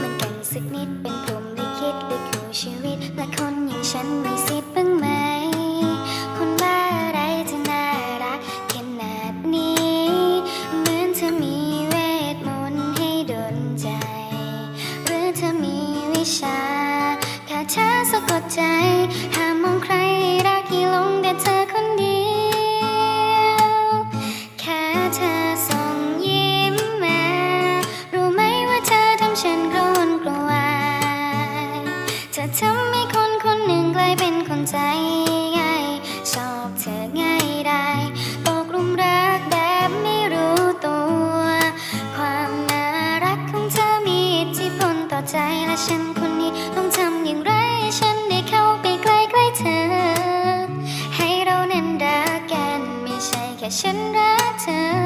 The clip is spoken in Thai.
มันก่งสักนิดเป็นพรมลิขิตลิขูชีวิต และคนอย่างฉันมีสิทธิ์งไหม คนบ้าอะไรจะน่ารักขนาดนี้ เหมือนเธอมีเวทมนต์ให้ดนใจ หรือเธอมีวิชาคาถาสะกดใจ ให้คนคนหนึ่งกลายเป็นคนใจง่าย ชอบเธอง่ายได้ ตกลุมรักแบบไม่รู้ตัว ความน่ารักของเธอมีอิทธิพลต่อใจและฉันคนนี้ต้องทำอย่างไร ฉันได้เข้าไปใกล้ใกล้เธอ ให้เรานั้นรักกันไม่ใช่แค่ฉันรักเธอ